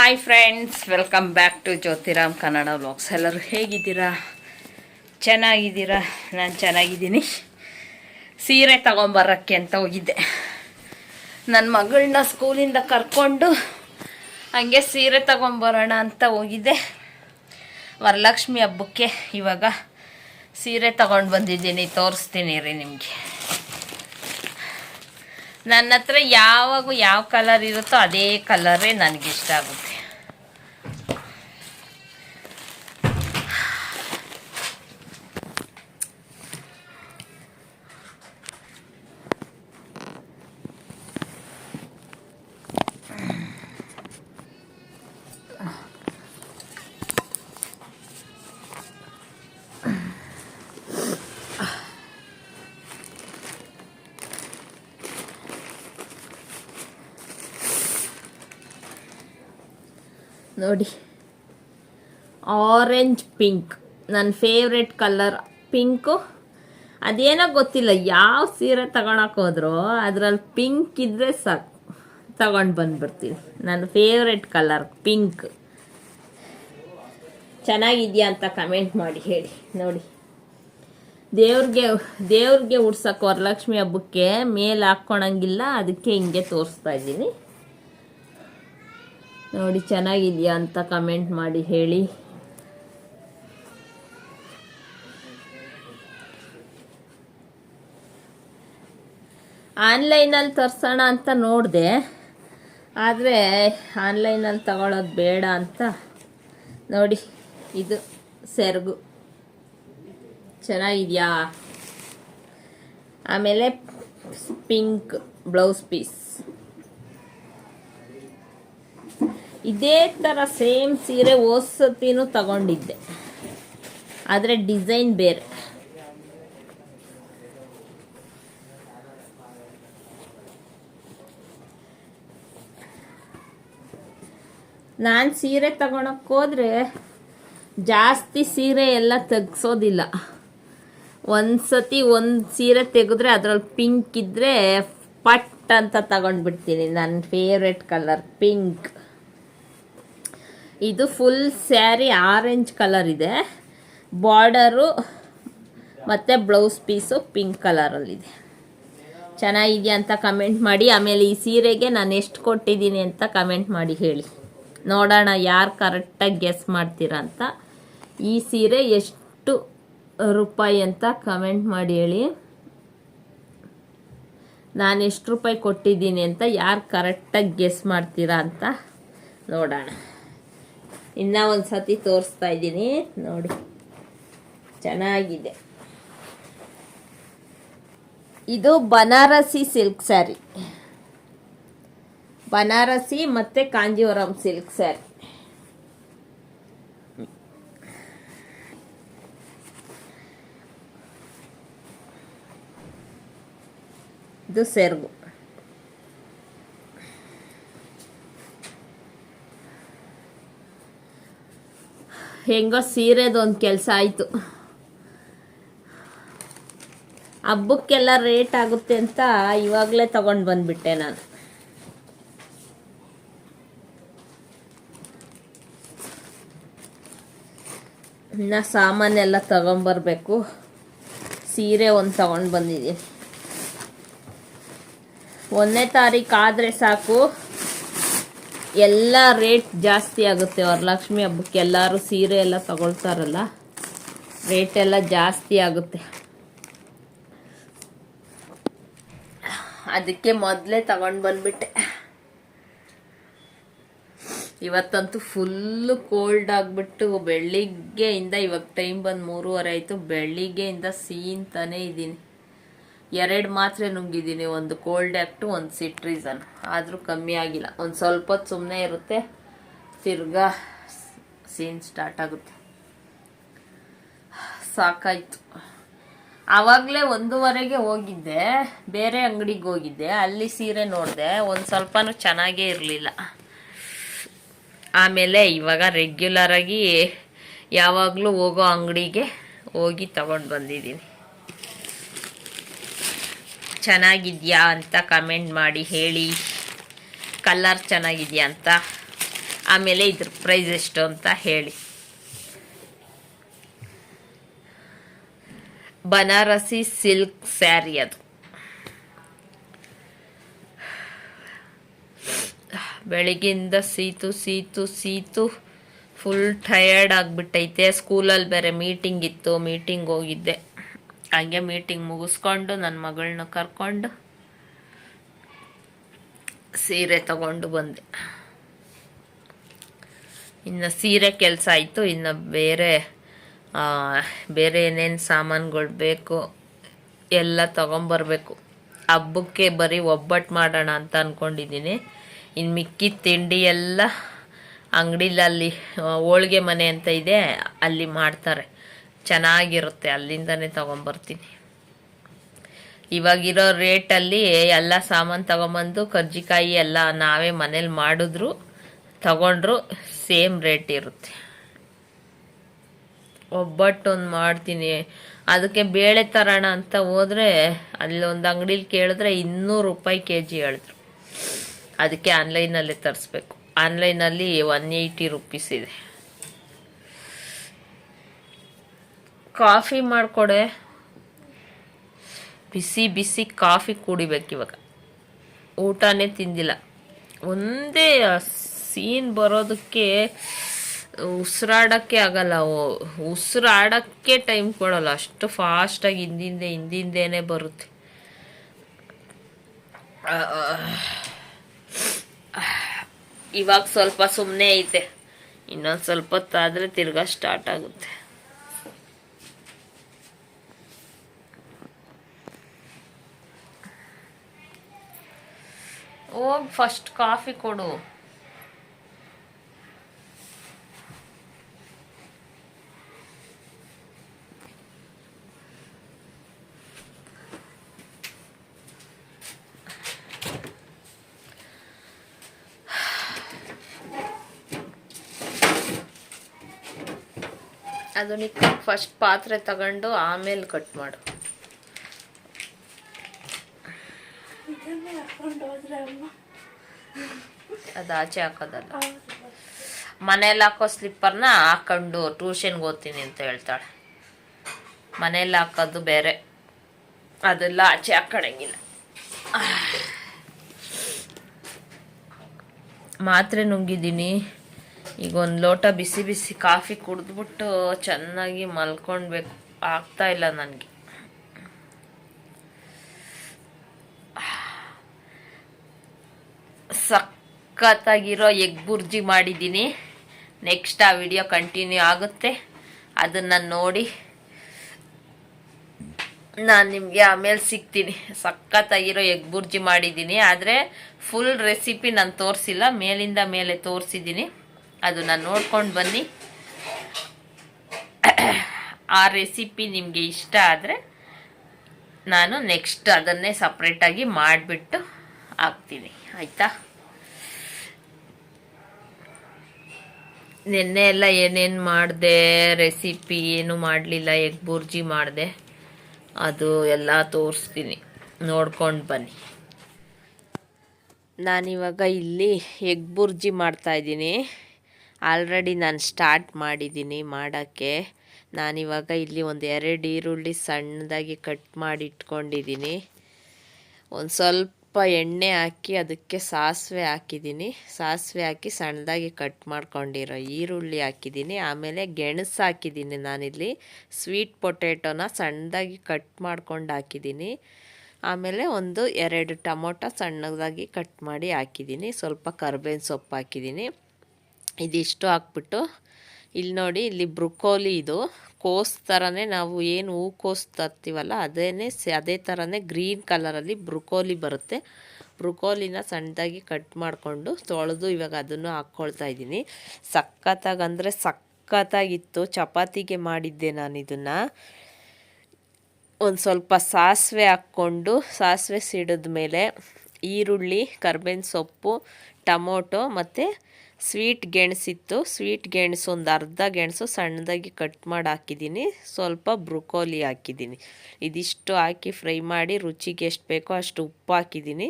Hi friends welcome back to Jyotiram Kannada vlogs ಎಲ್ಲರೂ ಹೇಗಿದ್ದೀರಾ? ಚೆನ್ನಾಗಿದ್ದೀರಾ? ನಾನು ಚೆನ್ನಾಗಿದ್ದೀನಿ. ಸೀರೆ ತಗೊಂಬರೋಕ್ಕೆ ಅಂತ ಹೋಗಿದ್ದೆ. ನನ್ನ ಮಗಳನ್ನ ಸ್ಕೂಲಿಂದ ಕರ್ಕೊಂಡು ಹಂಗೆ ಸೀರೆ ತಗೊಂಬರೋಣ ಅಂತ ಹೋಗಿದ್ದೆ. ವರಲಕ್ಷ್ಮಿ ಹಬ್ಬಕ್ಕೆ ಇವಾಗ ಸೀರೆ ತಗೊಂಡು ಬಂದಿದ್ದೀನಿ. ತೋರಿಸ್ತೀನಿ ರೀ ನಿಮಗೆ. ನನ್ನ ಹತ್ರ ಯಾವಾಗ ಯಾವ ಕಲರ್ ಇರುತ್ತೋ ಅದೇ ಕಲರೇ ನನಗಿಷ್ಟ ಆಗುತ್ತೆ. ನೋಡಿ. ಆರೆಂಜ್ ಪಿಂಕ್ ನನ್ನ ಫೇವ್ರೆಟ್ ಕಲರ್ ಪಿಂಕು ಅದೇನೋ ಗೊತ್ತಿಲ್ಲ, ಯಾವ ಸೀರೆ ಹೋದ್ರು ಅದ್ರಲ್ಲಿ ಪಿಂಕ್ ಇದ್ದರೆ ಸಾಕು. ತಗೊಂಡು ಬಂದ್ಬಿಡ್ತೀನಿ. ನನ್ನ ಫೇವ್ರೆಟ್ ಕಲರ್ ಪಿಂಕ್ ಚೆನ್ನಾಗಿದೆಯಾ ಅಂತ ಕಮೆಂಟ್ ಮಾಡಿ ಹೇಳಿ, ನೋಡಿ. ದೇವ್ರಿಗೆ ದೇವ್ರಿಗೆ ಉಡ್ಸಕ್ಕೆ ವರಲಕ್ಷ್ಮಿ ಹಬ್ಬಕ್ಕೆ ಮೇಲೆ ಹಾಕ್ಕೊಳಂಗಿಲ್ಲ, ಅದಕ್ಕೆ ಹಿಂಗೆ ತೋರಿಸ್ತಾ ಇದ್ದೀನಿ. ನೋಡಿ, ಚೆನ್ನಾಗಿದೆಯಾ ಅಂತ ಕಮೆಂಟ್ ಮಾಡಿ, ಹೇಳಿ. ಆನ್ಲೈನಲ್ಲಿ ತರ್ಸೋಣ ಅಂತ ನೋಡಿದೆ. ಆದರೆ, ಆನ್ಲೈನಲ್ಲಿ ತಗೊಳ್ಳೋದು ಬೇಡ ಅಂತ. ನೋಡಿ, ಇದು ಸೆರಗು. ಚೆನ್ನಾಗಿದೆಯಾ? ಆಮೇಲೆ ಪಿಂಕ್ ಬ್ಲೌಸ್ ಪೀಸ್. ಇದೇ ಥರ ಸೇಮ್ ಸೀರೆ ಓದ್ಸತಿನೂ ತಗೊಂಡಿದ್ದೆ. ಆದರೆ ಡಿಸೈನ್ ಬೇರೆ. ನಾನು ಸೀರೆ ತಗೊಳಕ್ಕೆ ಹೋದರೆ ಜಾಸ್ತಿ ಸೀರೆ ಎಲ್ಲ ತೆಗ್ಸೋದಿಲ್ಲ. ಒಂದು ಸತಿ ಒಂದು ಸೀರೆ ತೆಗೆದ್ರೆ ಅದರಲ್ಲಿ ಪಿಂಕ್ ಇದ್ದರೆ ಪಟ್ ಅಂತ ತಗೊಂಡ್ಬಿಡ್ತೀನಿ. ನನ್ನ ಫೇವ್ರೆಟ್ ಕಲರ್ ಪಿಂಕ್ ಇದು ಫುಲ್ ಸ್ಯಾರಿ ಆರೆಂಜ್ ಕಲರ್ ಇದೆ. ಬಾರ್ಡರು ಮತ್ತು ಬ್ಲೌಸ್ ಪೀಸು ಪಿಂಕ್ ಕಲರಲ್ಲಿದೆ ಚೆನ್ನಾಗಿದೆಯಾ ಅಂತ ಕಮೆಂಟ್ ಮಾಡಿ, ಆಮೇಲೆ ಈ ಸೀರೆಗೆ ನಾನು ಎಷ್ಟು ಕೊಟ್ಟಿದ್ದೀನಿ ಅಂತ ಕಮೆಂಟ್ ಮಾಡಿ ಹೇಳಿ. ನೋಡೋಣ ಯಾರು ಕರೆಕ್ಟಾಗಿ ಗೆಸ್ ಮಾಡ್ತೀರಾ ಅಂತ. ಈ ಸೀರೆ ಎಷ್ಟು ರೂಪಾಯಿ ಅಂತ ಕಮೆಂಟ್ ಮಾಡಿ ಹೇಳಿ. ನಾನು ಎಷ್ಟು ರೂಪಾಯಿ ಕೊಟ್ಟಿದ್ದೀನಿ ಅಂತ ಯಾರು ಕರೆಕ್ಟಾಗಿ ಗೆಸ್ ಮಾಡ್ತೀರಾ ಅಂತ ನೋಡೋಣ. ಇನ್ನೂ ಒಂದು ಸತಿ ತೋರಿಸ್ತಾ ಇದ್ದೀನಿ. ನೋಡಿ. ಚೆನ್ನಾಗಿದೆ. ಇದು ಬನಾರಸಿ ಸಿಲ್ಕ್ ಸ್ಯಾರಿ. ಬನಾರಸಿ ಮತ್ತು ಕಾಂಜೀವರಂ ಸಿಲ್ಕ್ ಸ್ಯಾರಿ. ಇದು ಸೆರಗು. ಹೆಂಗೋ ಸೀರೆದೊಂದು ಕೆಲಸ ಆಯಿತು. ಹಬ್ಬಕ್ಕೆಲ್ಲ ರೇಟ್ ಆಗುತ್ತೆ ಅಂತ ಇವಾಗಲೇ ತಗೊಂಡು ಬಂದ್ಬಿಟ್ಟೆ ನಾನು. ಇನ್ನು ಸಾಮಾನೆಲ್ಲ ತಗೊಂಬರ್ಬೇಕು. ಸೀರೆ ಒಂದು ತಗೊಂಡು ಬಂದಿದ್ದೀನಿ ಒಂದನೇ ತಾರೀಕು ಆದರೆ ಸಾಕು. ಎಲ್ಲ ರೇಟ್ ಜಾಸ್ತಿ ಆಗುತ್ತೆ ವರಲಕ್ಷ್ಮಿ ಹಬ್ಬಕ್ಕೆ. ಎಲ್ಲರೂ ಸೀರೆ ಎಲ್ಲ ತಗೊಳ್ತಾರಲ್ಲ ರೇಟ್ ಎಲ್ಲ ಜಾಸ್ತಿ ಆಗುತ್ತೆ. ಅದಕ್ಕೆ ಮೊದಲೇ ತಗೊಂಡು ಬಂದ್ಬಿಟ್ಟೆ. ಇವತ್ತಂತೂ ಫುಲ್ಲು ಕೋಲ್ಡ್ ಆಗಿಬಿಟ್ಟು ಬೆಳಿಗ್ಗೆಯಿಂದ, ಇವಾಗ ಟೈಮ್ ಬಂದು ಮೂರುವರೆ ಆಯಿತು, ಬೆಳಿಗ್ಗೆಯಿಂದ ಸೀನ್ತಾನೇ ಇದ್ದೀನಿ ಎರಡು ಮಾತ್ರೆ ನುಂಗಿದ್ದೀನಿ ಒಂದು ಕೋಲ್ಡ್ ಆ್ಯಕ್ಟು ಒಂದು ಸಿಟ್ರಿಸನ್ ಆದರೂ ಕಮ್ಮಿ ಆಗಿಲ್ಲ. ಒಂದು ಸ್ವಲ್ಪ ಸುಮ್ಮನೆ ಇರುತ್ತೆ. ತಿರ್ಗಾ ಸೀನ್ ಸ್ಟಾರ್ಟ್ ಆಗುತ್ತೆ. ಸಾಕಾಯ್ತು. ಆವಾಗಲೇ ಒಂದೂವರೆಗೆ ಹೋಗಿದ್ದೆ. ಬೇರೆ ಅಂಗಡಿಗೆ ಹೋಗಿದ್ದೆ. ಅಲ್ಲಿ ಸೀರೆ ನೋಡಿದೆ. ಒಂದು ಸ್ವಲ್ಪನೂ ಚೆನ್ನಾಗೇ ಇರಲಿಲ್ಲ. ಆಮೇಲೆ ಇವಾಗ ರೆಗ್ಯುಲರಾಗಿ ಯಾವಾಗಲೂ ಹೋಗೋ ಅಂಗಡಿಗೆ ಹೋಗಿ ತಗೊಂಡು ಬಂದಿದ್ದೀನಿ. ಚೆನ್ನಾಗಿದ್ಯಾ ಅಂತ ಕಮೆಂಟ್ ಮಾಡಿ ಹೇಳಿ. ಕಲ್ಲರ್ ಚೆನ್ನಾಗಿದೆಯಾ ಅಂತ. ಆಮೇಲೆ ಇದ್ರ ಪ್ರೈಸ್ ಎಷ್ಟು ಅಂತ ಹೇಳಿ. ಬನಾರಸಿ ಸಿಲ್ಕ್ ಸ್ಯಾರಿ ಅದು. ಬೆಳಿಗ್ಗೆಯಿಂದ ಸೀತು ಸೀತು ಸೀತು. ಫುಲ್ ಟಯರ್ಡ್ ಆಗಿಬಿಟ್ಟೈತೆ. ಸ್ಕೂಲಲ್ಲಿ ಬೇರೆ ಮೀಟಿಂಗ್ ಇತ್ತು ಮೀಟಿಂಗ್ ಹೋಗಿದ್ದೆ. ಹಂಗೆ ಮೀಟಿಂಗ್ ಮುಗಿಸ್ಕೊಂಡು ನನ್ನ ಮಗಳನ್ನ ಕರ್ಕೊಂಡು ಸೀರೆ ತಗೊಂಡು ಬಂದೆ. ಇನ್ನು ಸೀರೆ ಕೆಲಸ ಆಯಿತು, ಇನ್ನು ಬೇರೆ ಬೇರೆ ಏನೇನು ಸಾಮಾನುಗಳು ಬೇಕು ಎಲ್ಲ ತೊಗೊಂಬರ್ಬೇಕು. ಹಬ್ಬಕ್ಕೆ ಬರೀ ಒಬ್ಬಟ್ಟು ಮಾಡೋಣ ಅಂತ ಅಂದ್ಕೊಂಡಿದ್ದೀನಿ ಇನ್ನು ಮಿಕ್ಕಿದ ತಿಂಡಿ ಎಲ್ಲ ಅಂಗಡಿಲಲ್ಲಿ ಹೋಳಿಗೆ ಮನೆ ಅಂತ ಇದೆ, ಅಲ್ಲಿ ಮಾಡ್ತಾರೆ. ಚೆನ್ನಾಗಿರುತ್ತೆ, ಅಲ್ಲಿಂದನೇ ತೊಗೊಂಬರ್ತೀನಿ. ಇವಾಗಿರೋ ರೇಟಲ್ಲಿ ಎಲ್ಲ ಸಾಮಾನು ತೊಗೊಂಬಂದು, ಕರ್ಜಿಕಾಯಿ ಎಲ್ಲ ನಾವೇ ಮನೇಲಿ ಮಾಡಿದ್ರು, ತಗೊಂಡ್ರು ಸೇಮ್ ರೇಟ್ ಇರುತ್ತೆ. ಒಬ್ಬಟ್ಟು ಒಂದು ಮಾಡ್ತೀನಿ. ಅದಕ್ಕೆ ಬೇಳೆ ತರೋಣ ಅಂತ ಹೋದ್ರೆ, ಅಲ್ಲೊಂದು ಅಂಗಡೀಲಿ ಕೇಳಿದ್ರೆ ಇನ್ನೂರು ರೂಪಾಯಿ ಕೆ ಜಿ ಹೇಳಿದ್ರು. ಅದಕ್ಕೆ ಆನ್ಲೈನಲ್ಲೇ ತರಿಸ್ಬೇಕು. ಆನ್ಲೈನಲ್ಲಿ ಒನ್ ಏಯ್ಟಿ ರುಪೀಸ್ ಇದೆ. ಕಾಫಿ ಮಾಡಿಕೊಡೆ. ಬಿಸಿ ಬಿಸಿ ಕಾಫಿ ಕುಡಿಬೇಕು ಇವಾಗ ಊಟನೇ ತಿಂದಿಲ್ಲ. ಒಂದೇ ಸೀನ್ ಬರೋದಕ್ಕೆ ಉಸಿರಾಡೋಕ್ಕೆ ಆಗಲ್ಲ. ಉಸಿರಾಡೋಕ್ಕೆ ಟೈಮ್ ಕೊಡಲ್ಲ. ಅಷ್ಟು ಫಾಸ್ಟಾಗಿ ಹಿಂದಿಂದೆ ಹಿಂದಿಂದೇನೆ ಬರುತ್ತೆ. ಇವಾಗ ಸ್ವಲ್ಪ ಸುಮ್ಮನೆ ಐತೆ. ಇನ್ನೊಂದು ಸ್ವಲ್ಪ ಹೊತ್ತಾದರೆ ತಿರ್ಗಾ ಸ್ಟಾರ್ಟ್ ಆಗುತ್ತೆ. ಹೋಗಿ ಫಸ್ಟ್ ಕಾಫಿ ಕೊಡು ಅದನ್ನ ಫಸ್ಟ್ ಪಾತ್ರೆ ತಗೊಂಡು ಆಮೇಲೆ ಕಟ್ ಮಾಡು ಇದನ್ನೇ ಹಾಕೊಂಡು ಹೋದ್ರೆ ಅಮ್ಮ ಅದು ಆಚೆ ಹಾಕೋದಲ್ಲ. ಮನೇಲಿ ಹಾಕೋ ಸ್ಲಿಪ್ಪರ್ನ ಹಾಕೊಂಡು ಟ್ಯೂಷನ್ಗೆ ಓದ್ತೀನಿ ಅಂತ ಹೇಳ್ತಾಳೆ. ಮನೇಲಿ ಹಾಕೋದು ಬೇರೆ. ಅದೆಲ್ಲ ಆಚೆ ಹಾಕೊಳಂಗಿಲ್ಲ. ಮಾತ್ರೆ ನುಂಗಿದ್ದೀನಿ ಈಗ ಒಂದು ಲೋಟ ಬಿಸಿ ಬಿಸಿ ಕಾಫಿ ಕುಡಿದ್ಬಿಟ್ಟು ಚೆನ್ನಾಗಿ ಮಲ್ಕೊಳ್ಬೇಕು ಆಗ್ತಾ ಇಲ್ಲ ನನಗೆ. ಸಖತ್ತಾಗಿರೋ ಎಗ್ ಬುರ್ಜಿ ಮಾಡಿದ್ದೀನಿ. ನೆಕ್ಸ್ಟ್ ಆ ವಿಡಿಯೋ ಕಂಟಿನ್ಯೂ ಆಗುತ್ತೆ. ಅದನ್ನು ನೋಡಿ. ನಾನು ನಿಮಗೆ ಆಮೇಲೆ ಸಿಗ್ತೀನಿ. ಸಖತ್ತಾಗಿರೋ ಎಗ್ ಬುರ್ಜಿ ಮಾಡಿದ್ದೀನಿ. ಆದರೆ ಫುಲ್ ರೆಸಿಪಿ ನಾನು ತೋರಿಸಿಲ್ಲ. ಮೇಲಿಂದ ಮೇಲೆ ತೋರಿಸಿದ್ದೀನಿ. ಅದನ್ನು ನಾನು ನೋಡ್ಕೊಂಡು ಬನ್ನಿ. ಆ ರೆಸಿಪಿ ನಿಮಗೆ ಇಷ್ಟ ಆದರೆ ನಾನು ನೆಕ್ಸ್ಟ್ ಅದನ್ನೇ ಸಪ್ರೇಟಾಗಿ ಮಾಡಿಬಿಟ್ಟು ಹಾಕ್ತೀನಿ. ಆಯಿತಾ? ನಿನ್ನೆ ಎಲ್ಲ ಏನೇನು ಮಾಡಿದೆ ರೆಸಿಪಿ ಏನು ಮಾಡಲಿಲ್ಲ ಎಗ್ ಬುರ್ಜಿ ಮಾಡಿದೆ. ಅದು ಎಲ್ಲ ತೋರಿಸ್ತೀನಿ. ನೋಡ್ಕೊಂಡು ಬನ್ನಿ. ನಾನಿವಾಗ ಇಲ್ಲಿ ಎಗ್ ಬುರ್ಜಿ ಮಾಡ್ತಾಯಿದ್ದೀನಿ ಆಲ್ರೆಡಿ ನಾನು ಸ್ಟಾರ್ಟ್ ಮಾಡಿದ್ದೀನಿ ಮಾಡೋಕ್ಕೆ. ನಾನಿವಾಗ ಇಲ್ಲಿ ಒಂದು ಎರಡು ಈರುಳ್ಳಿ ಸಣ್ಣದಾಗಿ ಕಟ್ ಮಾಡಿ ಇಟ್ಕೊಂಡಿದ್ದೀನಿ. ಒಂದು ಸ್ವಲ್ಪ ಎಣ್ಣೆ ಹಾಕಿ ಅದಕ್ಕೆ ಸಾಸಿವೆ ಹಾಕಿದ್ದೀನಿ. ಸಾಸಿವೆ ಹಾಕಿ ಸಣ್ಣದಾಗಿ ಕಟ್ ಮಾಡ್ಕೊಂಡಿರೋ ಈರುಳ್ಳಿ ಹಾಕಿದ್ದೀನಿ. ಆಮೇಲೆ ಗೆಣಸು ಹಾಕಿದ್ದೀನಿ ನಾನಿಲ್ಲಿ. ಸ್ವೀಟ್ ಪೊಟ್ಯಾಟೋನ ಸಣ್ಣದಾಗಿ ಕಟ್ ಮಾಡ್ಕೊಂಡು ಹಾಕಿದ್ದೀನಿ. ಆಮೇಲೆ ಒಂದು ಎರಡು ಟೊಮೊಟೊ ಸಣ್ಣದಾಗಿ ಕಟ್ ಮಾಡಿ ಹಾಕಿದ್ದೀನಿ. ಸ್ವಲ್ಪ ಕರ್ಬೇವಿನ ಸೊಪ್ಪು ಹಾಕಿದ್ದೀನಿ. ಇದಿಷ್ಟು ಹಾಕ್ಬಿಟ್ಟು ಇಲ್ಲಿ ನೋಡಿ, ಇಲ್ಲಿ ಬ್ರುಕೋಲಿ ಇದು. ಕೋಸ್ ಥರನೇ ನಾವು ಏನು ಹೂ ಕೋಸ್ ತರ್ತೀವಲ್ಲ ಅದೇ ಅದೇ ಥರನೇ ಗ್ರೀನ್ ಕಲರಲ್ಲಿ ಬ್ರುಕೋಲಿ ಬರುತ್ತೆ. ಬ್ರುಕೋಲಿನ ಸಣ್ಣದಾಗಿ ಕಟ್ ಮಾಡಿಕೊಂಡು ತೊಳೆದು ಇವಾಗ ಅದನ್ನು ಹಾಕ್ಕೊಳ್ತಾ ಇದ್ದೀನಿ. ಸಖತ್ತಾಗಿ ಅಂದರೆ ಸಖತ್ತಾಗಿತ್ತು. ಚಪಾತಿಗೆ ಮಾಡಿದ್ದೆ ನಾನು ಇದನ್ನು. ಒಂದು ಸ್ವಲ್ಪ ಸಾಸಿವೆ ಹಾಕ್ಕೊಂಡು, ಸಾಸಿವೆ ಸಿಡಿದ ಮೇಲೆ ಈರುಳ್ಳಿ, ಕರ್ಬೇವಿನ ಸೊಪ್ಪು, ಟೊಮೊಟೊ ಮತ್ತು ಸ್ವೀಟ್ ಗೆಣಸಿತ್ತು. ಸ್ವೀಟ್ ಗೆಣಸು ಒಂದು ಅರ್ಧ ಗೆಣಸು ಸಣ್ಣದಾಗಿ ಕಟ್ ಮಾಡಿ ಹಾಕಿದ್ದೀನಿ. ಸ್ವಲ್ಪ ಬ್ರುಕೋಲಿ ಹಾಕಿದ್ದೀನಿ. ಇದಿಷ್ಟು ಹಾಕಿ ಫ್ರೈ ಮಾಡಿ ರುಚಿಗೆ ಎಷ್ಟು ಬೇಕೋ ಅಷ್ಟು ಉಪ್ಪು ಹಾಕಿದ್ದೀನಿ.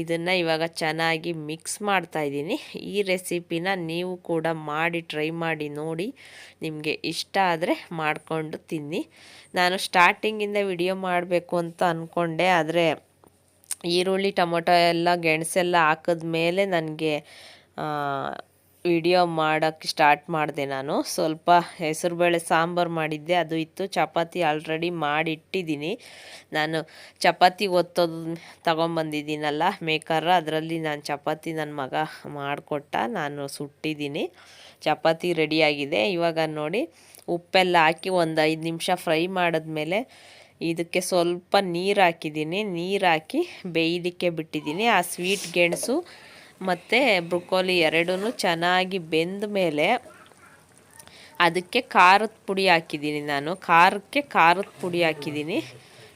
ಇದನ್ನು ಇವಾಗ ಚೆನ್ನಾಗಿ ಮಿಕ್ಸ್ ಮಾಡ್ತಾಯಿದ್ದೀನಿ ಈ ರೆಸಿಪಿನ ನೀವು ಕೂಡ ಮಾಡಿ ಟ್ರೈ ಮಾಡಿ ನೋಡಿ. ನಿಮಗೆ ಇಷ್ಟ ಆದರೆ ಮಾಡಿಕೊಂಡು ತಿನ್ನಿ. ನಾನು ಸ್ಟಾರ್ಟಿಂಗಿಂದ ವಿಡಿಯೋ ಮಾಡಬೇಕು ಅಂತ ಅಂದ್ಕೊಂಡೆ ಆದರೆ ಈರುಳ್ಳಿ, ಟೊಮೊಟೊ ಎಲ್ಲ ಗೆಣಸೆಲ್ಲ ಹಾಕಿದ್ಮೇಲೆ ನನಗೆ ವಿಡಿಯೋ ಮಾಡೋಕ್ಕೆ ಸ್ಟಾರ್ಟ್ ಮಾಡಿದೆ ನಾನು. ಸ್ವಲ್ಪ ಹೆಸರುಬೇಳೆ ಸಾಂಬಾರು ಮಾಡಿದ್ದೆ. ಅದು ಇತ್ತು. ಚಪಾತಿ ಆಲ್ರೆಡಿ ಮಾಡಿಟ್ಟಿದ್ದೀನಿ. ನಾನು ಚಪಾತಿ ಒತ್ತೋದು ತಗೊಂಬಂದಿದ್ದೀನಲ್ಲ ಮೇಕರ್ ಅದರಲ್ಲಿ ನಾನು ಚಪಾತಿ ನನ್ನ ಮಗ ಮಾಡಿಕೊಟ್ಟ. ನಾನು ಸುಟ್ಟಿದ್ದೀನಿ. ಚಪಾತಿ ರೆಡಿಯಾಗಿದೆ ಇವಾಗ ನೋಡಿ, ಉಪ್ಪೆಲ್ಲ ಹಾಕಿ ಒಂದು ಐದು ನಿಮಿಷ ಫ್ರೈ ಮಾಡಿದ್ಮೇಲೆ ಇದಕ್ಕೆ ಸ್ವಲ್ಪ ನೀರು ಹಾಕಿದ್ದೀನಿ. ನೀರು ಹಾಕಿ ಬೇಯಲಿಕ್ಕೆ ಬಿಟ್ಟಿದ್ದೀನಿ. ಆ ಸ್ವೀಟ್ ಗೆಣಸು ಮತ್ತು ಬ್ರೊಕೋಲಿ ಎರಡೂ ಚೆನ್ನಾಗಿ ಬೆಂದ ಮೇಲೆ ಅದಕ್ಕೆ ಖಾರದ ಪುಡಿ ಹಾಕಿದ್ದೀನಿ ನಾನು. ಖಾರಕ್ಕೆ ಖಾರದ ಪುಡಿ ಹಾಕಿದ್ದೀನಿ.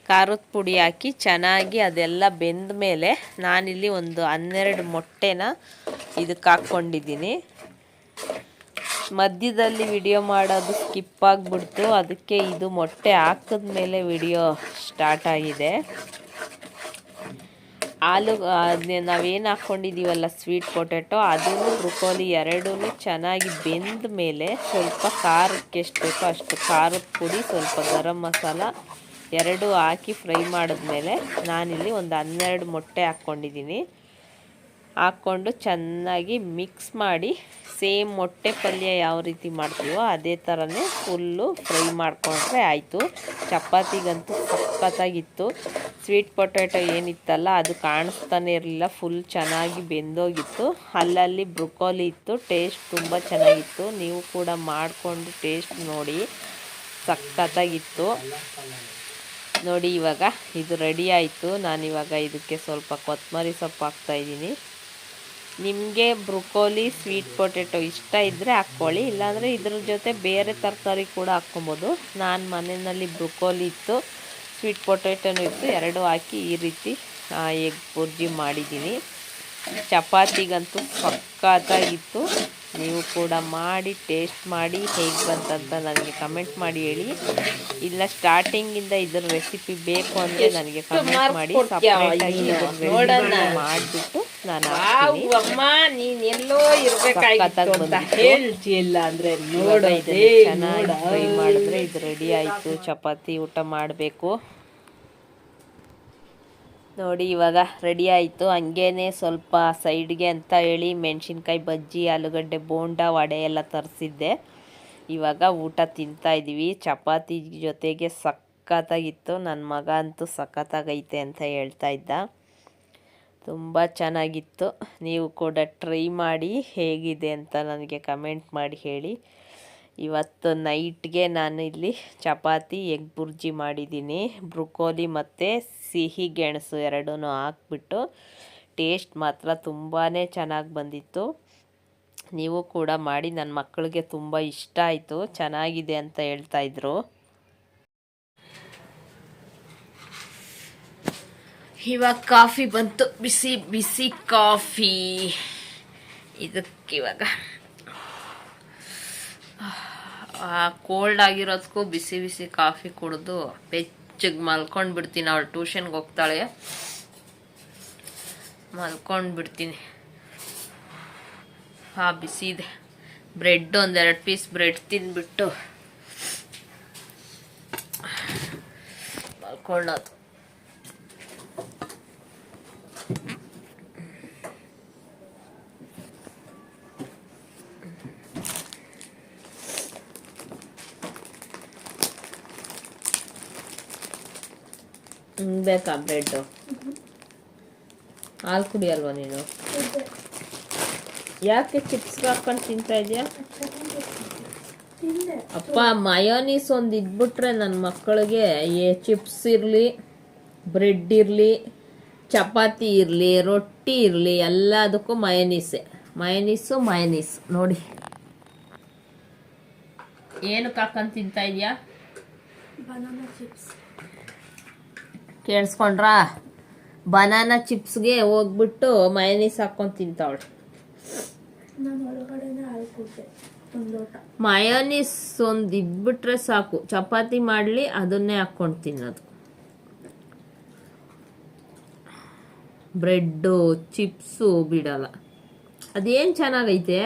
ಖಾರದ ಪುಡಿ ಹಾಕಿ ಚೆನ್ನಾಗಿ ಅದೆಲ್ಲ ಬೆಂದ ಮೇಲೆ ನಾನಿಲ್ಲಿ ಒಂದು ಹನ್ನೆರಡು ಮೊಟ್ಟೆನ ಇದಕ್ಕೆ ಹಾಕ್ಕೊಂಡಿದ್ದೀನಿ. ಮಧ್ಯದಲ್ಲಿ ವಿಡಿಯೋ ಮಾಡೋದು ಸ್ಕಿಪ್ ಆಗಿಬಿಡ್ತು. ಅದಕ್ಕೆ ಇದು ಮೊಟ್ಟೆ ಹಾಕಿದ್ಮೇಲೆ ವಿಡಿಯೋ ಸ್ಟಾರ್ಟ್ ಆಗಿದೆ. ಆಲು ನಾವೇನು ಹಾಕ್ಕೊಂಡಿದ್ದೀವಲ್ಲ ಸ್ವೀಟ್ ಪೊಟ್ಯಾಟೊ ಅದನ್ನು ಬ್ರೊಕೋಲಿ ಎರಡೂ ಚೆನ್ನಾಗಿ ಬೆಂದ ಮೇಲೆ ಸ್ವಲ್ಪ ಖಾರಕ್ಕೆ ಎಷ್ಟು ಬೇಕೋ ಅಷ್ಟು ಖಾರದ ಪುಡಿ, ಸ್ವಲ್ಪ ಗರಂ ಮಸಾಲ ಎರಡು ಹಾಕಿ ಫ್ರೈ ಮಾಡಿದ್ಮೇಲೆ ನಾನಿಲ್ಲಿ ಒಂದು ಹನ್ನೆರಡು ಮೊಟ್ಟೆ ಹಾಕ್ಕೊಂಡಿದ್ದೀನಿ ಹಾಕ್ಕೊಂಡು ಚೆನ್ನಾಗಿ ಮಿಕ್ಸ್ ಮಾಡಿ ಸೇಮ್ ಮೊಟ್ಟೆ ಪಲ್ಯ ಯಾವ ರೀತಿ ಮಾಡ್ತೀವೋ ಅದೇ ಥರನೇ ಫುಲ್ಲು ಫ್ರೈ ಮಾಡಿಕೊಂಡ್ರೆ ಆಯಿತು. ಚಪಾತಿಗಂತೂ ಸಖತ್ತಾಗಿತ್ತು. ಸ್ವೀಟ್ ಪೊಟ್ಯಾಟೊ ಏನಿತ್ತಲ್ಲ ಅದು ಕಾಣಿಸ್ತಾನೆ ಇರಲಿಲ್ಲ ಫುಲ್ ಚೆನ್ನಾಗಿ ಬೆಂದೋಗಿತ್ತು. ಅಲ್ಲಲ್ಲಿ ಬ್ರೊಕೋಲಿ ಇತ್ತು ಟೇಸ್ಟ್ ತುಂಬ ಚೆನ್ನಾಗಿತ್ತು. ನೀವು ಕೂಡ ಮಾಡಿಕೊಂಡು ಟೇಸ್ಟ್ ನೋಡಿ, ಸಖತ್ತಾಗಿತ್ತು. ನೋಡಿ ಇವಾಗ ಇದು ರೆಡಿ ಆಯಿತು. ನಾನಿವಾಗ ಇದಕ್ಕೆ ಸ್ವಲ್ಪ ಕೊತ್ತಂಬರಿ ಸೊಪ್ಪು ಹಾಕ್ತಾಯಿದ್ದೀನಿ ನಿಮಗೆ ಬ್ರೊಕೋಲಿ ಸ್ವೀಟ್ ಪೊಟೆಟೊ ಇಷ್ಟ ಇದ್ದರೆ ಹಾಕ್ಕೊಳ್ಳಿ. ಇಲ್ಲಾಂದರೆ ಇದ್ರ ಜೊತೆ ಬೇರೆ ತರಕಾರಿ ಕೂಡ ಹಾಕ್ಕೊಬೋದು. ನಾನು ಮನೆಯಲ್ಲಿ ಬ್ರೊಕೋಲಿ ಇತ್ತು ಸ್ವೀಟ್ ಪೊಟೆಟೊನೂ ಇತ್ತು. ಎರಡು ಹಾಕಿ ಈ ರೀತಿ ಎಗ್ ಬುರ್ಜಿ ಮಾಡಿದ್ದೀನಿ ಚಪಾತಿಗಂತೂ ಸಖತ್ತಾಗಿತ್ತು ನೀವು ಕೂಡ ಮಾಡಿ ಟೇಸ್ಟ್ ಮಾಡಿ ಹೇಗೆ ಬಂತಂತ ನನಗೆ ಕಮೆಂಟ್ ಮಾಡಿ ಹೇಳಿ. ಇಲ್ಲ ಸ್ಟಾರ್ಟಿಂಗಿಂದ ಇದ್ರ ರೆಸಿಪಿ ಬೇಕು ಅಂದರೆ ನನಗೆ ಕಮೆಂಟ್ ಮಾಡಿ ಸಪ್ರೇಟಾಗಿ ಮಾಡಿಬಿಟ್ಟು ನಾನು ಹಾಕ್ತೀನಿ ಅಮ್ಮ ನೀನ್ ಎಲ್ಲೋ ಸಖತ್ತಾಗಿ ಇರ್ಬೇಕಾಗಿತ್ತು ಅಂತ. ಹೇಳ್ತಿಲ್ಲ ಅಂದ್ರೆ ಇವಾಗ ನೋಡ ಇದನ್ನ ಚೆನ್ನಾಗಿ ಫ್ರೈ ಮಾಡಿದ್ರೆ ಇದು ರೆಡಿ ಆಯ್ತು. ಚಪಾತಿ ಊಟ ಮಾಡಬೇಕು. ನೋಡಿ ಇವಾಗ ರೆಡಿ ಆಯಿತು. ಹಂಗೇನೆ ಸ್ವಲ್ಪ ಸೈಡ್ಗೆ ಅಂತ ಹೇಳಿ ಮೆಣಸಿನ್ಕಾಯಿ ಬಜ್ಜಿ ಆಲೂಗಡ್ಡೆ ಬೋಂಡ ವಡೆ ಎಲ್ಲ ತರಿಸಿದ್ದೆ. ಇವಾಗ ಊಟ ತಿಂತಾ ಇದ್ದೀವಿ ಚಪಾತಿ ಜೊತೆಗೆ ಸಖತ್ತಾಗಿತ್ತು. ನನ್ನ ಮಗ ಅಂತೂ ಸಖತ್ತಾಗೈತೆ ಅಂತ ಹೇಳ್ತಾ ಇದ್ದ. ತುಂಬ ಚೆನ್ನಾಗಿತ್ತು. ನೀವು ಕೂಡ ಟ್ರೈ ಮಾಡಿ ಹೇಗಿದೆ ಅಂತ ನನಗೆ ಕಮೆಂಟ್ ಮಾಡಿ ಹೇಳಿ. ಇವತ್ತು ನೈಟ್ಗೆ ನಾನು ಇಲ್ಲಿ ಚಪಾತಿ ಎಗ್ ಬುರ್ಜಿ ಮಾಡಿದ್ದೀನಿ. ಬ್ರುಕೋಲಿ ಮತ್ತು ಸಿಹಿ ಗೆಣಸು ಎರಡೂ ಹಾಕ್ಬಿಟ್ಟು ಟೇಸ್ಟ್ ಮಾತ್ರ ತುಂಬಾ ಚೆನ್ನಾಗಿ ಬಂದಿತ್ತು. ನೀವು ಕೂಡ ಮಾಡಿ ನನ್ನ ಮಕ್ಕಳಿಗೆ ತುಂಬ ಇಷ್ಟ ಆಯಿತು. ಚೆನ್ನಾಗಿದೆ ಅಂತ ಹೇಳ್ತಾ ಇವಾಗ ಕಾಫಿ ಬಂತು. ಬಿಸಿ ಬಿಸಿ ಕಾಫಿ. ಇದಕ್ಕಿವಾಗ ಕೋಲ್ಡ್ ಆಗಿರೋದಕ್ಕೂ ಬಿಸಿ ಬಿಸಿ ಕಾಫಿ ಕುಡಿದು ಬೆಚ್ಚಗೆ ಮಲ್ಕೊಂಡು ಬಿಡ್ತೀನಿ ಅವಳು ಟ್ಯೂಷನ್ಗೆ ಹೋಗ್ತಾಳೆ. ಮಲ್ಕೊಂಡು ಬಿಡ್ತೀನಿ ಹಾ ಬಿಸಿ ಇದೆ. ಬ್ರೆಡ್ ಒಂದೆರಡು ಪೀಸ್ ಬ್ರೆಡ್ ತಿಂದ್ಬಿಟ್ಟು ಮಲ್ಕೊಳ್ಳೋದು. ಬೇಕಾ ಬ್ರೆಡ್ಡು ಹಾಲು ಕುಡಿಯಲ್ವ ನೀನು? ಯಾಕೆ ಚಿಪ್ಸ್ ಹಾಕೊಂಡು ತಿಂತಾ ಇದೆಯಾ? ಅಪ್ಪ ಮಯೋನೀಸ್ ಒಂದು ಇದ್ಬಿಟ್ರೆ ನನ್ನ ಮಕ್ಕಳಿಗೆ ಏ ಚಿಪ್ಸ್ ಇರಲಿ ಬ್ರೆಡ್ ಇರಲಿ ಚಪಾತಿ ಇರಲಿ ರೊಟ್ಟಿ ಇರಲಿ ಎಲ್ಲದಕ್ಕೂ ಮಯನೀಸೆ ಮಯೋನೀಸು ಮಯೋನೀಸ್ ನೋಡಿ. ಏನಕ್ಕೆ ಹಾಕೊಂಡು ತಿಂತಾ ಇದೆಯಾ? ಬನಾನಾ ಚಿಪ್ಸ್ ಕೇಳಿಸ್ಕೊಂಡ್ರಾ? ಬನಾನಾ ಚಿಪ್ಸ್ಗೆ ಹೋಗ್ಬಿಟ್ಟು ಮಯನೀಸ್ ಹಾಕೊಂಡು ತಿಂತಾವಳು. ಮಯೋನೀಸ್ ಒಂದು ಇದ್ಬಿಟ್ರೆ ಸಾಕು. ಚಪಾತಿ ಮಾಡಲಿ ಅದನ್ನೇ ಹಾಕ್ಕೊಂಡು ತಿನ್ನೋದು. ಬ್ರೆಡ್ಡು ಚಿಪ್ಸು ಬಿಡಲ್ಲ. ಅದೇನು ಚೆನ್ನಾಗೈತೆ?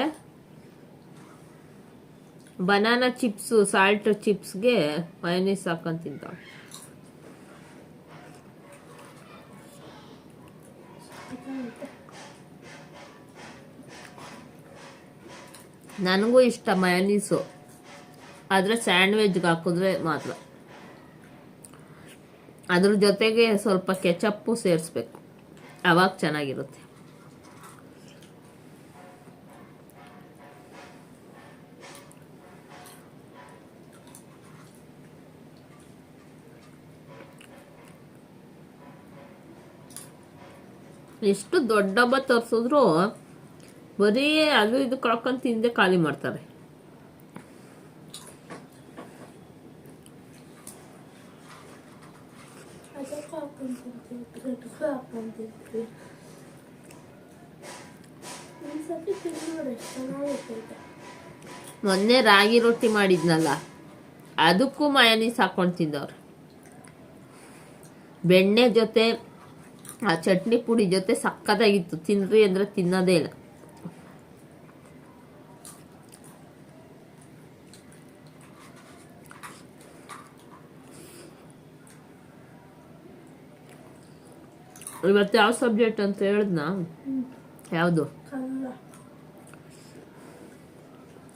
ಬನಾನಾ ಚಿಪ್ಸು ಸಾಲ್ಟ್ ಚಿಪ್ಸ್ಗೆ ಮಯನೀಸ್ ಹಾಕೊಂಡು ತಿಂತಾಳೆ ಚೆನ್ನಾಗೈತೆ. ನನಗೂ ಇಷ್ಟ ಮಯನೀಸು. ಆದರೆ ಸ್ಯಾಂಡ್ವಿಚ್ಗೆ ಹಾಕಿದ್ರೆ ಮಾತ್ರ. ಅದ್ರ ಜೊತೆಗೆ ಸ್ವಲ್ಪ ಕೆಚಪ್ಪು ಸೇರಿಸ್ಬೇಕು. ಅವಾಗ ಚೆನ್ನಾಗಿರುತ್ತೆ. ಎಷ್ಟು ದೊಡ್ಡ ಡಬ್ಬ ತರಿಸಿದ್ರು ಬರೀ ಅದು ಇದು ಕಳ್ಕೊಂಡು ತಿಂದೆ ಖಾಲಿ ಮಾಡ್ತಾರೆ. ಮೊನ್ನೆ ರಾಗಿ ರೊಟ್ಟಿ ಮಾಡಿದ್ನಲ್ಲ, ಅದಕ್ಕೂ ಮಯನೀಸ್ ಹಾಕೊಂಡು ತಿಂದವ್ರು. ಬೆಣ್ಣೆ ಜೊತೆ, ಆ ಚಟ್ನಿ ಪುಡಿ ಜೊತೆ ಸಕ್ಕತ್ತಾಗಿತ್ತು. ತಿನ್ರಿ ಅಂದ್ರೆ ತಿನ್ನೋದೇ ಇಲ್ಲ. ಇವತ್ತು ಯಾವ ಸಬ್ಜೆಕ್ಟ್ ಅಂತ ಹೇಳಿದ್ನಾ? ಯಾವುದು?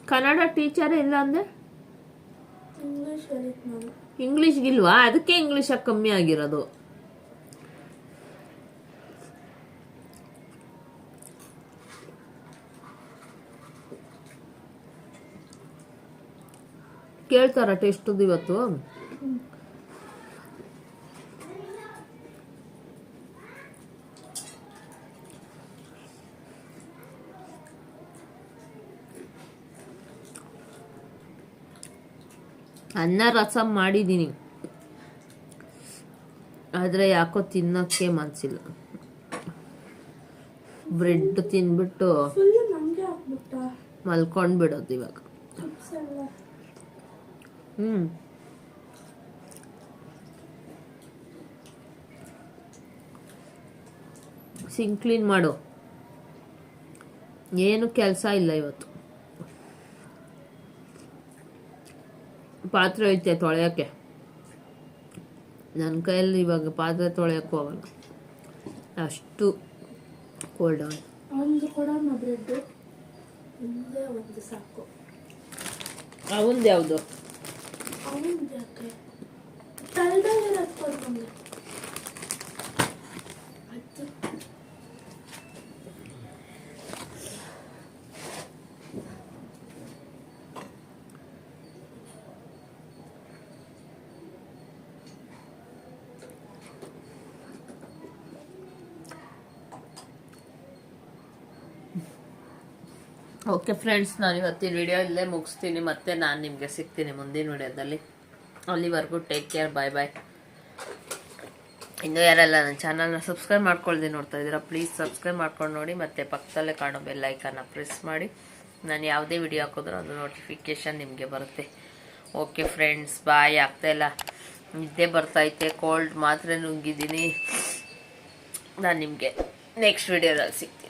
ಕನ್ನಡ ಟೀಚರ್ ಇಲ್ಲ ಅಂದ್ರೆ? ಇಂಗ್ಲಿಷ್ ಇಂಗ್ಲೀಷ್ಗಿಲ್ವಾ ಅದಕ್ಕೆ ಇಂಗ್ಲೀಷಾಗ ಕಮ್ಮಿ ಆಗಿರೋದು. ಕೇಳ್ತಾರ ಟೆಸ್ಟ್ ಇವತ್ತು? ಅನ್ನ ರಸಂ ಮಾಡಿದ್ದೀನಿ. ಆದರೆ ಯಾಕೋ ತಿನ್ನೋಕ್ಕೆ ಮನಸ್ಸಿಲ್ಲ ಬ್ರೆಡ್ ಹಾಕ್ಬಿಟ್ಟ ಮಲ್ಕೊಂಡು ಬಿಡೋದು ಇವಾಗ. ಹ್ಞೂ ಸಿಂಕ್ ಕ್ಲೀನ್ ಮಾಡು. ಏನು ಕೆಲಸ ಇಲ್ಲ ಇವತ್ತು. ಪಾತ್ರೆ ಐತೆ ತೊಳೆಯೋಕ್ಕೆ. ನನ್ನ ಕೈಯಲ್ಲಿ ಇವಾಗ ಪಾತ್ರೆ ತೊಳೆಯೋಕ್ಕೂ ಹೋಗಲ್ಲ ಅಷ್ಟು ಕೋಲ್ಡ್ ಆನ್ ಒಂದು ಕೂಡ ಬ್ರೆಡ್ಡು ಒಂದೇ ಒಂದು ಸಾಕು. ಅವಂದು ಯಾವುದು? ಓಕೆ ಫ್ರೆಂಡ್ಸ್ ನಾನು ಇವತ್ತಿನ ವಿಡಿಯೋ ಇಲ್ಲೇ ಮುಗಿಸ್ತೀನಿ. ಮತ್ತೆ ನಾನು ನಿಮಗೆ ಸಿಗ್ತೀನಿ ಮುಂದಿನ ವಿಡಿಯೋದಲ್ಲಿ ಅಲ್ಲಿವರೆಗೂ ಟೇಕ್ ಕೇರ್ ಬಾಯ್ ಬಾಯ್ ಇನ್ನೂ ಯಾರೆಲ್ಲ ನನ್ನ ಚಾನಲ್ನ ಸಬ್ಸ್ಕ್ರೈಬ್ ಮಾಡ್ಕೊಳ್ದೆ ನೋಡ್ತಾ ಇದ್ದೀರಾ ಪ್ಲೀಸ್ ಸಬ್ಸ್ಕ್ರೈಬ್ ಮಾಡ್ಕೊಂಡು ನೋಡಿ. ಮತ್ತು ಪಕ್ಕದಲ್ಲೇ ಕಾಣೋ ಬೆಲ್ ಐಕನ್ನ ಪ್ರೆಸ್ ಮಾಡಿ. ನಾನು ಯಾವುದೇ ವಿಡಿಯೋ ಹಾಕಿದ್ರೂ ಅದು ನೋಟಿಫಿಕೇಷನ್ ನಿಮಗೆ ಬರುತ್ತೆ. ಓಕೆ ಫ್ರೆಂಡ್ಸ್ ಬಾಯ್ ಆಗ್ತಾಯಿಲ್ಲ ನಿದ್ದೆ ಬರ್ತೈತೆ ಕೋಲ್ಡ್ ಮಾತ್ರೆ ನುಂಗಿದ್ದೀನಿ. ನಾನು ನಿಮಗೆ ನೆಕ್ಸ್ಟ್ ವಿಡಿಯೋದಲ್ಲಿ ಸಿಗ್ತೀನಿ.